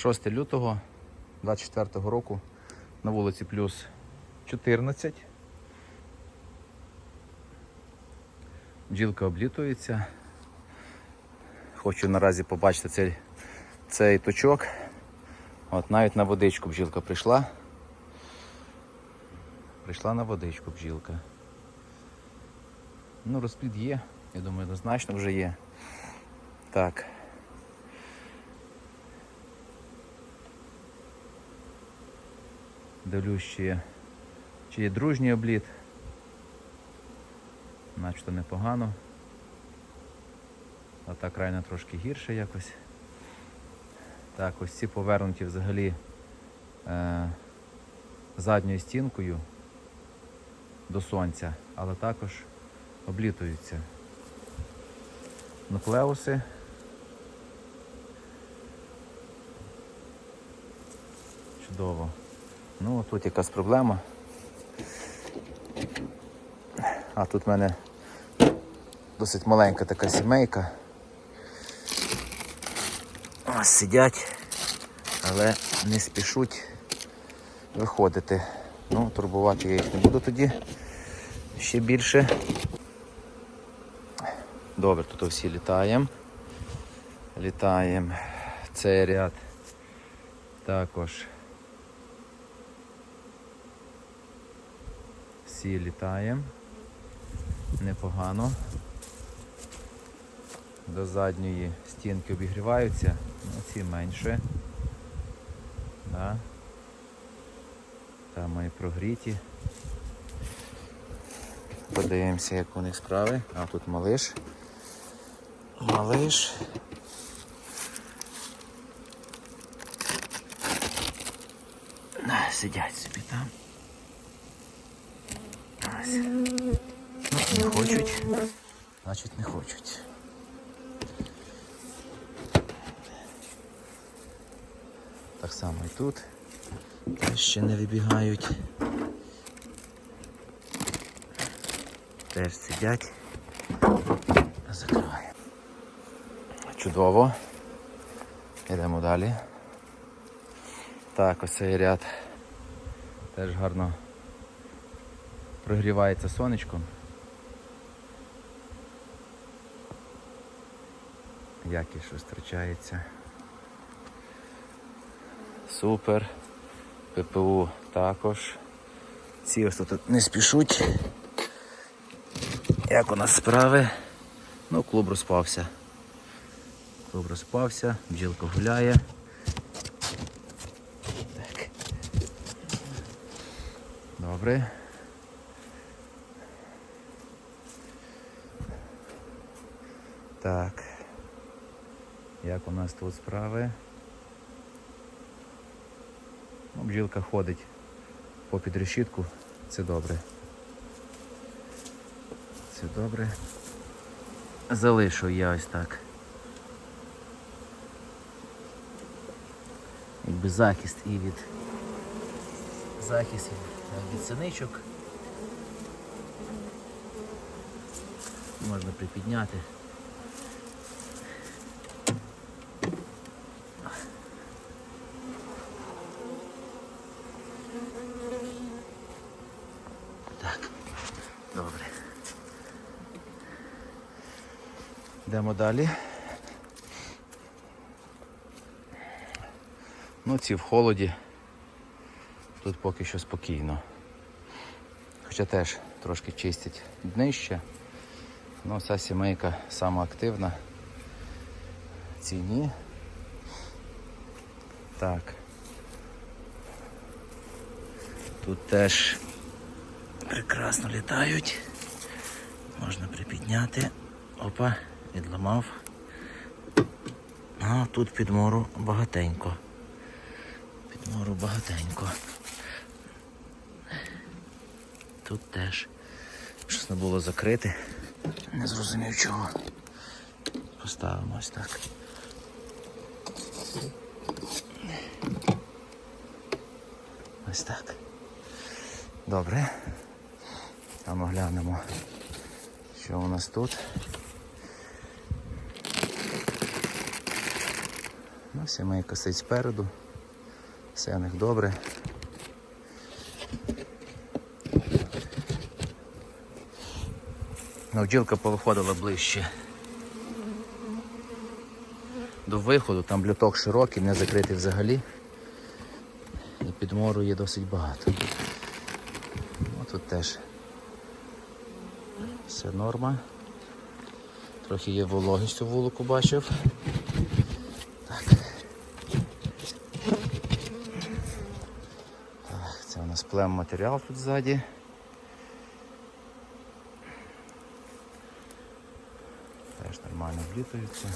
6 лютого 24 року на вулиці плюс 14. Бджілка облітується. Хочу наразі побачити цей, цей точок. От навіть на водичку бджілка прийшла. Прийшла на водичку бджілка. Ну, розплід є, я думаю, однозначно вже є. Так. Дивлюсь, чи є, чи є дружній обліт. Начебто непогано. А так крайне трошки гірше якось. Так, ось ці повернуті взагалі е, задньою стінкою до сонця, але також облітуються. Нуклеуси. Чудово. Ну, тут якась проблема. А тут в мене досить маленька така сімейка. Ось сидять, але не спішуть виходити. Ну, турбувати я їх не буду тоді ще більше. Добре, тут всі літаємо. Літаємо. Цей ряд також. Всі літаємо. Непогано. До задньої стінки обігріваються, ну ці менше. Да. Там мої прогріті. Подивимося, як у них справи. А тут малиш. Малиш. Сидять собі там. Ну, не хочуть. Значить не хочуть. Так само і тут. Ще не вибігають. Теж сидять. Закриваємо. Чудово. Йдемо далі. Так, ось цей ряд теж гарно прогрівається сонечком. Якість щось втрачається. Супер. ППУ також. Ці ось тут не спішуть. Як у нас справи? Ну, клуб розпався. Клуб розпався, бджілка гуляє. Так. Добре. Так. Як у нас тут справи? Ну, бджілка ходить по підрешітку, це добре. Це добре. Залишу я ось так. Якби захист і від захист від, від синичок. Можна припідняти. Йдемо далі. Ну, ці в холоді. Тут поки що спокійно. Хоча теж трошки чистять днище. Ну, ця сімейка сама активна. Ці. Так. Тут теж прекрасно літають. Можна припідняти. Опа, відламав. А тут підмору багатенько. Підмору багатенько. Тут теж щось не було закрити. Не зрозумів чого. Поставимо ось так. Ось так. Добре. Там оглянемо, що у нас тут. Ну, Сімейка сидить спереду. Все в них добре. Ну, бджілка повиходила ближче до виходу, там блюток широкий, не закритий взагалі. І підмору є досить багато. Ну, тут теж все норма. Трохи є вологість у вулику бачив. Так. Так, це у нас плем матеріал тут ззаді. Теж нормально влітаються.